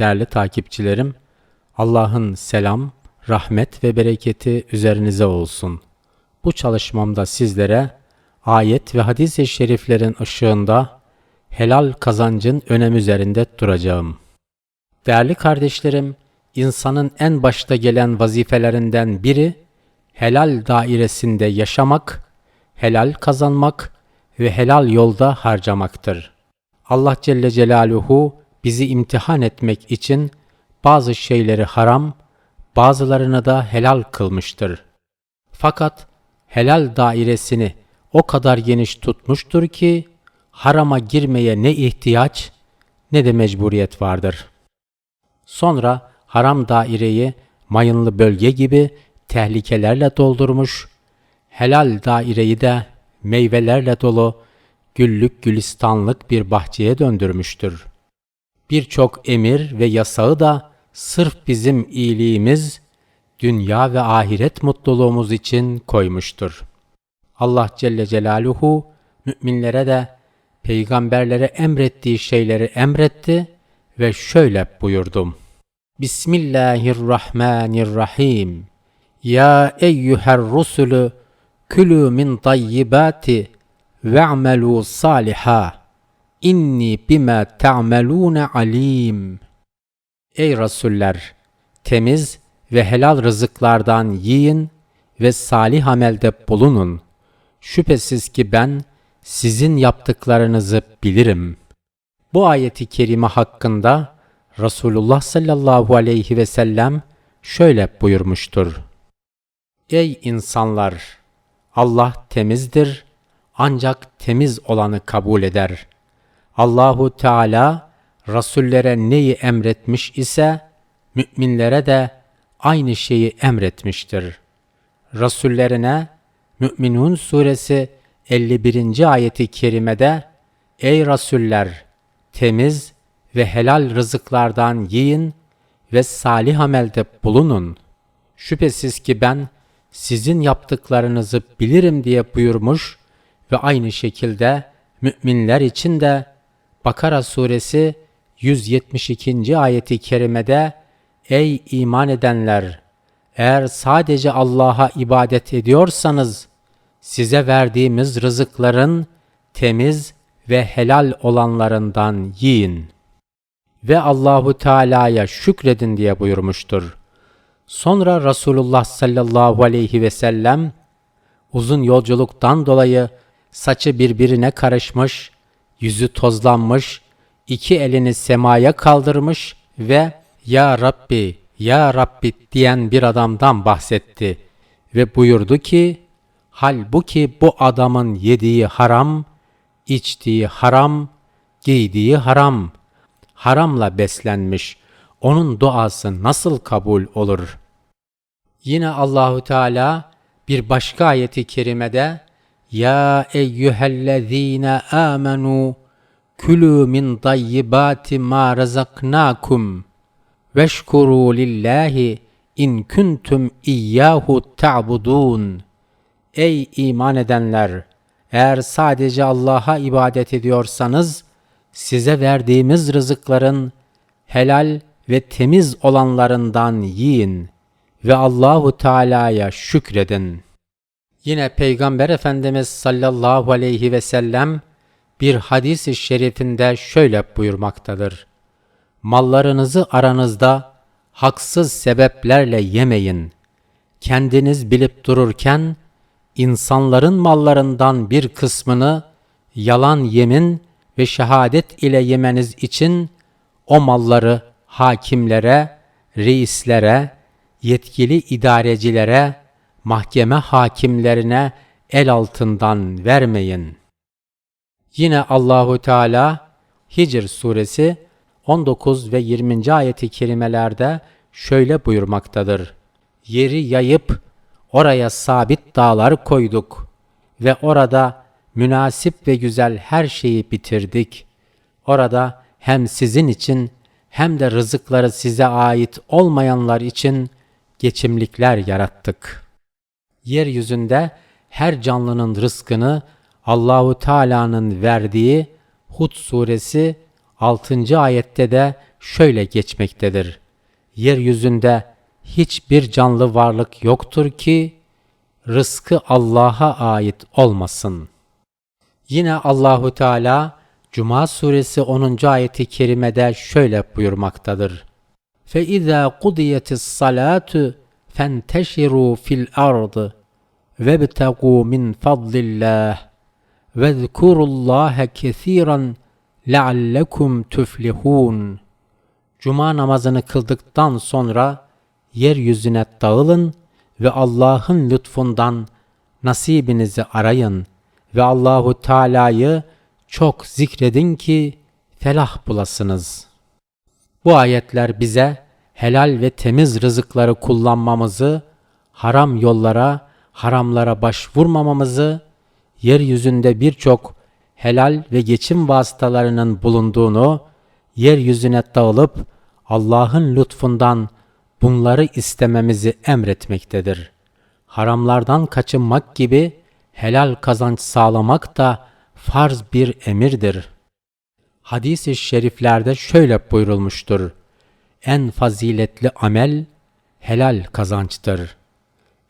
Değerli takipçilerim, Allah'ın selam, rahmet ve bereketi üzerinize olsun. Bu çalışmamda sizlere ayet ve hadis-i şeriflerin ışığında helal kazancın önemi üzerinde duracağım. Değerli kardeşlerim, insanın en başta gelen vazifelerinden biri helal dairesinde yaşamak, helal kazanmak ve helal yolda harcamaktır. Allah Celle Celaluhu bizi imtihan etmek için bazı şeyleri haram, bazılarını da helal kılmıştır. Fakat helal dairesini o kadar geniş tutmuştur ki harama girmeye ne ihtiyaç ne de mecburiyet vardır. Sonra haram daireyi mayınlı bölge gibi tehlikelerle doldurmuş, helal daireyi de meyvelerle dolu güllük gülistanlık bir bahçeye döndürmüştür. Birçok emir ve yasağı da sırf bizim iyiliğimiz, dünya ve ahiret mutluluğumuz için koymuştur. Allah Celle Celaluhu müminlere de peygamberlere emrettiği şeyleri emretti ve şöyle buyurdum. Bismillahirrahmanirrahim. Ya eyyüher rusulü külü min tayyibati ve'melû saliha. İnni bima ta'melûne alim. Ey Rasuller! Temiz ve helal rızıklardan yiyin ve salih amelde bulunun. Şüphesiz ki ben sizin yaptıklarınızı bilirim. Bu ayeti kerime hakkında Resulullah sallallahu aleyhi ve sellem şöyle buyurmuştur. Ey insanlar! Allah temizdir ancak temiz olanı kabul eder. Allahu Teala rasullere neyi emretmiş ise müminlere de aynı şeyi emretmiştir. Rasullerine Mü'minun suresi 51. ayeti kerimede Ey rasuller temiz ve helal rızıklardan yiyin ve salih amelde bulunun. Şüphesiz ki ben sizin yaptıklarınızı bilirim diye buyurmuş ve aynı şekilde müminler için de Bakara suresi 172. ayeti kerimede Ey iman edenler! Eğer sadece Allah'a ibadet ediyorsanız, size verdiğimiz rızıkların temiz ve helal olanlarından yiyin. Ve Allahu Teala'ya şükredin diye buyurmuştur. Sonra Resulullah sallallahu aleyhi ve sellem uzun yolculuktan dolayı saçı birbirine karışmış, yüzü tozlanmış, iki elini semaya kaldırmış ve Ya Rabbi, Ya Rabbi diyen bir adamdan bahsetti ve buyurdu ki, halbuki bu adamın yediği haram, içtiği haram, giydiği haram, haramla beslenmiş, onun duası nasıl kabul olur? Yine Allahu Teala bir başka ayeti kerimede ya eyyühellezine amenu külü min tayyibati ma razaknakum veşkuru lillahi in kuntum iyyahu ta'budun. Ey iman edenler! Eğer sadece Allah'a ibadet ediyorsanız, size verdiğimiz rızıkların helal ve temiz olanlarından yiyin ve Allahu Teala'ya şükredin.'' Yine Peygamber Efendimiz sallallahu aleyhi ve sellem bir hadis-i şerifinde şöyle buyurmaktadır. Mallarınızı aranızda haksız sebeplerle yemeyin. Kendiniz bilip dururken insanların mallarından bir kısmını yalan yemin ve şehadet ile yemeniz için o malları hakimlere, reislere, yetkili idarecilere mahkeme hakimlerine el altından vermeyin. Yine Allahu Teala Hicr suresi 19 ve 20. ayeti kerimelerde şöyle buyurmaktadır. Yeri yayıp oraya sabit dağlar koyduk ve orada münasip ve güzel her şeyi bitirdik. Orada hem sizin için hem de rızıkları size ait olmayanlar için geçimlikler yarattık.'' yeryüzünde her canlının rızkını Allahu Teala'nın verdiği Hud suresi 6. ayette de şöyle geçmektedir. Yeryüzünde hiçbir canlı varlık yoktur ki rızkı Allah'a ait olmasın. Yine Allahu Teala Cuma suresi 10. ayeti kerimede şöyle buyurmaktadır. Fe izâ kudiyetis salatu فَانْتَشِرُوا فِي الْأَرْضِ وَابْتَغُوا مِنْ فَضْلِ اللّٰهِ وَاذْكُرُوا اللّٰهَ كَثِيرًا لَعَلَّكُمْ تُفْلِحُونَ Cuma namazını kıldıktan sonra yeryüzüne dağılın ve Allah'ın lütfundan nasibinizi arayın ve Allahu Teala'yı çok zikredin ki felah bulasınız. Bu ayetler bize helal ve temiz rızıkları kullanmamızı, haram yollara, haramlara başvurmamamızı, yeryüzünde birçok helal ve geçim vasıtalarının bulunduğunu, yeryüzüne dağılıp Allah'ın lütfundan bunları istememizi emretmektedir. Haramlardan kaçınmak gibi helal kazanç sağlamak da farz bir emirdir. Hadis-i şeriflerde şöyle buyurulmuştur. En faziletli amel helal kazançtır.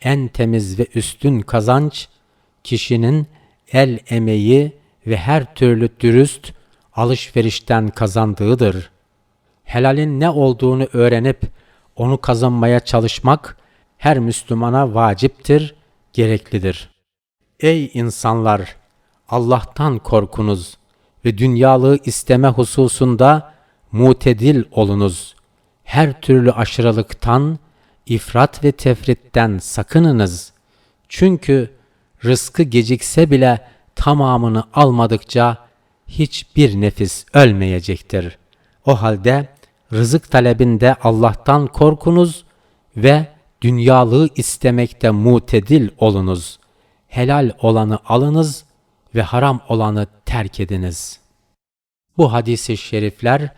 En temiz ve üstün kazanç kişinin el emeği ve her türlü dürüst alışverişten kazandığıdır. Helalin ne olduğunu öğrenip onu kazanmaya çalışmak her Müslümana vaciptir, gereklidir. Ey insanlar! Allah'tan korkunuz ve dünyalığı isteme hususunda mutedil olunuz. Her türlü aşırılıktan, ifrat ve tefritten sakınınız. Çünkü rızkı gecikse bile tamamını almadıkça hiçbir nefis ölmeyecektir. O halde rızık talebinde Allah'tan korkunuz ve dünyalığı istemekte mutedil olunuz. Helal olanı alınız ve haram olanı terk ediniz. Bu hadisi şerifler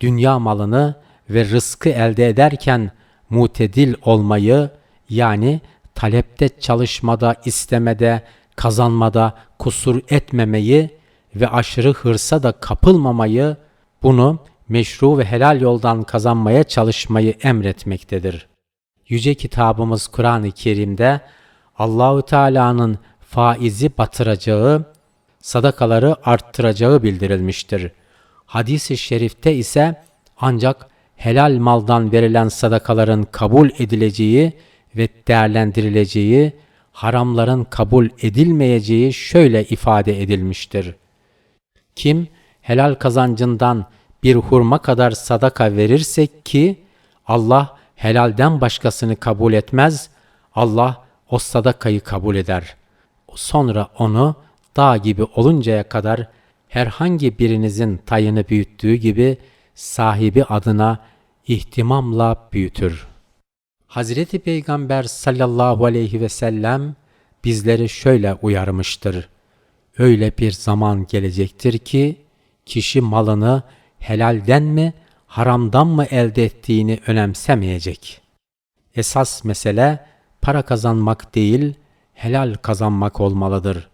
dünya malını ve rızkı elde ederken mutedil olmayı yani talepte çalışmada, istemede, kazanmada kusur etmemeyi ve aşırı hırsa da kapılmamayı, bunu meşru ve helal yoldan kazanmaya çalışmayı emretmektedir. Yüce kitabımız Kur'an-ı Kerim'de Allahu Teala'nın faizi batıracağı, sadakaları arttıracağı bildirilmiştir. Hadis-i şerifte ise ancak helal maldan verilen sadakaların kabul edileceği ve değerlendirileceği, haramların kabul edilmeyeceği şöyle ifade edilmiştir. Kim helal kazancından bir hurma kadar sadaka verirsek ki Allah helalden başkasını kabul etmez, Allah o sadakayı kabul eder. Sonra onu dağ gibi oluncaya kadar herhangi birinizin tayını büyüttüğü gibi sahibi adına ihtimamla büyütür. Hazreti Peygamber sallallahu aleyhi ve sellem bizleri şöyle uyarmıştır. Öyle bir zaman gelecektir ki kişi malını helalden mi haramdan mı elde ettiğini önemsemeyecek. Esas mesele para kazanmak değil, helal kazanmak olmalıdır.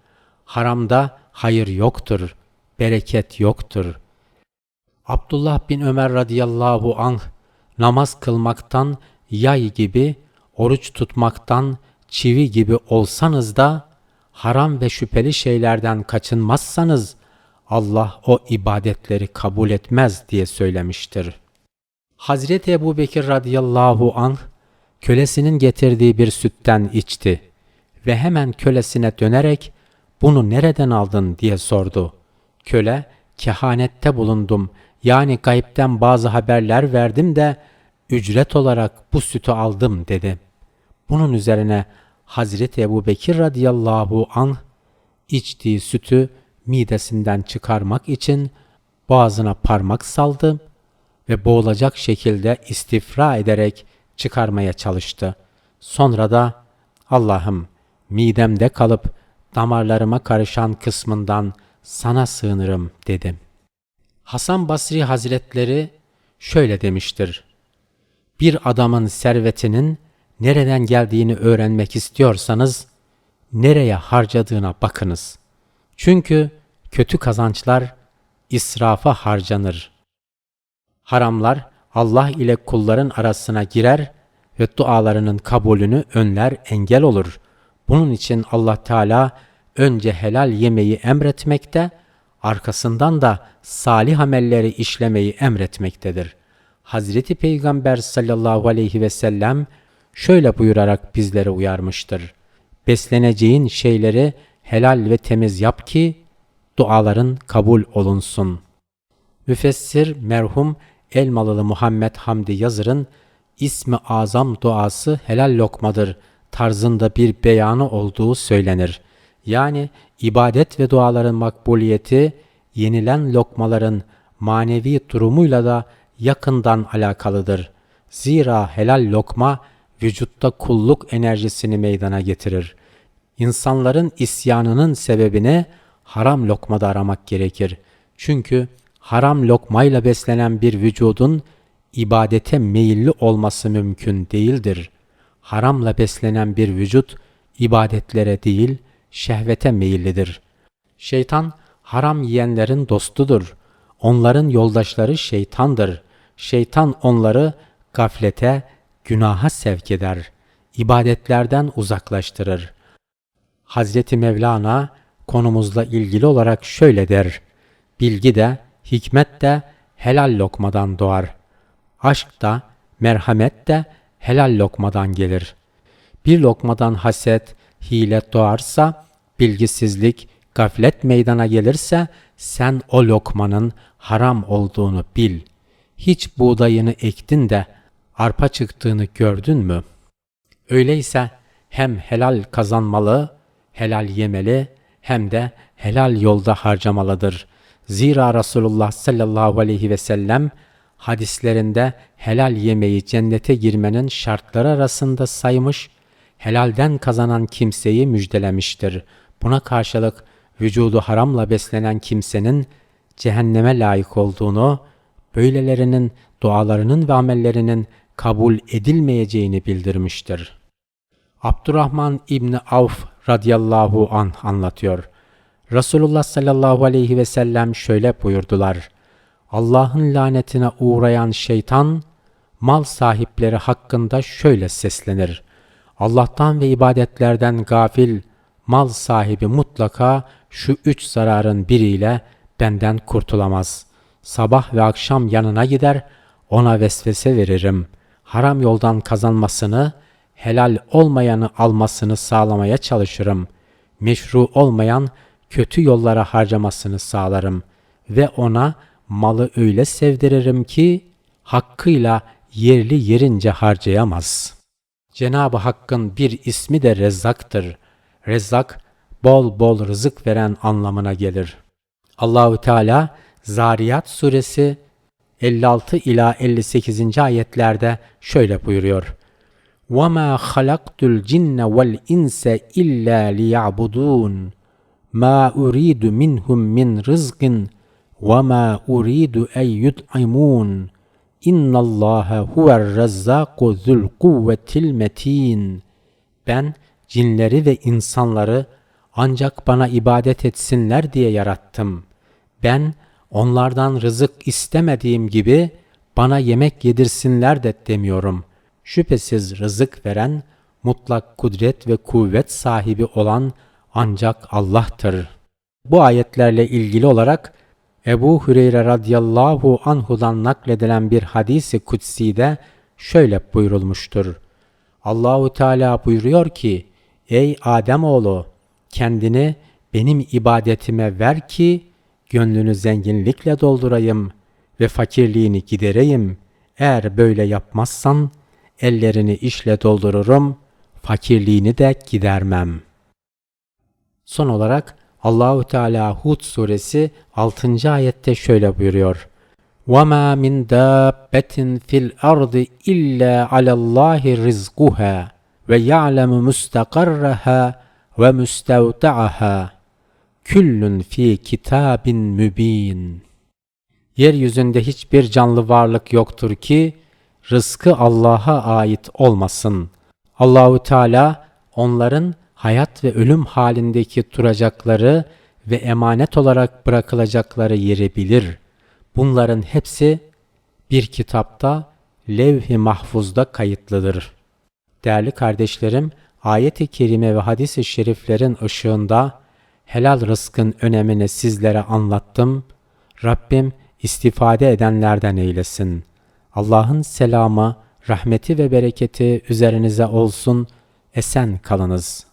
Haramda hayır yoktur, bereket yoktur. Abdullah bin Ömer radıyallahu anh namaz kılmaktan yay gibi, oruç tutmaktan çivi gibi olsanız da haram ve şüpheli şeylerden kaçınmazsanız Allah o ibadetleri kabul etmez diye söylemiştir. Hazreti Ebu Bekir radıyallahu anh kölesinin getirdiği bir sütten içti ve hemen kölesine dönerek bunu nereden aldın diye sordu. Köle kehanette bulundum yani gayipten bazı haberler verdim de ücret olarak bu sütü aldım dedi. Bunun üzerine Hazreti Ebu Bekir radıyallahu anh içtiği sütü midesinden çıkarmak için boğazına parmak saldı ve boğulacak şekilde istifra ederek çıkarmaya çalıştı. Sonra da Allah'ım midemde kalıp damarlarıma karışan kısmından sana sığınırım dedim. Hasan Basri Hazretleri şöyle demiştir. Bir adamın servetinin nereden geldiğini öğrenmek istiyorsanız nereye harcadığına bakınız. Çünkü kötü kazançlar israfa harcanır. Haramlar Allah ile kulların arasına girer ve dualarının kabulünü önler, engel olur. Bunun için Allah Teala önce helal yemeyi emretmekte, arkasından da salih amelleri işlemeyi emretmektedir. Hazreti Peygamber sallallahu aleyhi ve sellem şöyle buyurarak bizlere uyarmıştır. Besleneceğin şeyleri helal ve temiz yap ki duaların kabul olunsun. Müfessir merhum Elmalılı Muhammed Hamdi Yazır'ın ismi azam duası helal lokmadır tarzında bir beyanı olduğu söylenir. Yani ibadet ve duaların makbuliyeti yenilen lokmaların manevi durumuyla da yakından alakalıdır. Zira helal lokma vücutta kulluk enerjisini meydana getirir. İnsanların isyanının sebebini haram lokmada aramak gerekir. Çünkü haram lokmayla beslenen bir vücudun ibadete meyilli olması mümkün değildir. Haramla beslenen bir vücut ibadetlere değil, şehvete meyillidir. Şeytan haram yiyenlerin dostudur. Onların yoldaşları şeytandır. Şeytan onları gaflete, günaha sevk eder. İbadetlerden uzaklaştırır. Hazreti Mevlana konumuzla ilgili olarak şöyle der. Bilgi de, hikmet de helal lokmadan doğar. Aşk da, merhamet de helal lokmadan gelir. Bir lokmadan haset, hile doğarsa, bilgisizlik, gaflet meydana gelirse sen o lokmanın haram olduğunu bil. Hiç buğdayını ektin de arpa çıktığını gördün mü? Öyleyse hem helal kazanmalı, helal yemeli hem de helal yolda harcamalıdır. Zira Resulullah sallallahu aleyhi ve sellem hadislerinde helal yemeği cennete girmenin şartları arasında saymış, helalden kazanan kimseyi müjdelemiştir. Buna karşılık vücudu haramla beslenen kimsenin cehenneme layık olduğunu, böylelerinin dualarının ve amellerinin kabul edilmeyeceğini bildirmiştir. Abdurrahman İbni Avf radıyallahu an anlatıyor. Resulullah sallallahu aleyhi ve sellem şöyle buyurdular. Allah'ın lanetine uğrayan şeytan, mal sahipleri hakkında şöyle seslenir. Allah'tan ve ibadetlerden gafil, mal sahibi mutlaka şu üç zararın biriyle benden kurtulamaz. Sabah ve akşam yanına gider, ona vesvese veririm. Haram yoldan kazanmasını, helal olmayanı almasını sağlamaya çalışırım. Meşru olmayan kötü yollara harcamasını sağlarım ve ona malı öyle sevdiririm ki hakkıyla yerli yerince harcayamaz. Cenab-ı Hakk'ın bir ismi de Rezzak'tır. Rezzak bol bol rızık veren anlamına gelir. Allahü Teala Zariyat suresi 56 ila 58. ayetlerde şöyle buyuruyor. وَمَا خَلَقْتُ الْجِنَّ وَالْاِنْسَ اِلَّا لِيَعْبُدُونَ مَا أُرِيدُ مِنْهُمْ مِنْ رِزْقٍ وَمَا أُرِيدُ أَنْ يُطْعِمُونَ اِنَّ اللّٰهَ هُوَ الرَّزَّاقُ ذُو الْقُوَّةِ الْمَت۪ينَ Ben cinleri ve insanları ancak bana ibadet etsinler diye yarattım. Ben onlardan rızık istemediğim gibi bana yemek yedirsinler de demiyorum. Şüphesiz rızık veren, mutlak kudret ve kuvvet sahibi olan ancak Allah'tır. Bu ayetlerle ilgili olarak Ebu Hüreyre radıyallahu anhudan nakledilen bir hadisi kutsi'de şöyle buyurulmuştur. Allahu Teala buyuruyor ki: Ey Adem oğlu, kendini benim ibadetime ver ki gönlünü zenginlikle doldurayım ve fakirliğini gidereyim. Eğer böyle yapmazsan ellerini işle doldururum, fakirliğini de gidermem. Son olarak Allahu Teala Hud suresi 6. ayette şöyle buyuruyor. وَمَا مِنْ دَابَّةٍ فِي الْأَرْضِ إِلَّا عَلَى اللّٰهِ رِزْقُهَا ve ya'lemu mustakarraha ve müstevtaaha küllün fi kitabin mübin. Yeryüzünde hiçbir canlı varlık yoktur ki rızkı Allah'a ait olmasın. Allahu Teala onların hayat ve ölüm halindeki duracakları ve emanet olarak bırakılacakları yeri bilir. Bunların hepsi bir kitapta levh-i mahfuzda kayıtlıdır. Değerli kardeşlerim, ayet-i kerime ve hadis-i şeriflerin ışığında helal rızkın önemini sizlere anlattım. Rabbim istifade edenlerden eylesin. Allah'ın selamı, rahmeti ve bereketi üzerinize olsun. Esen kalınız.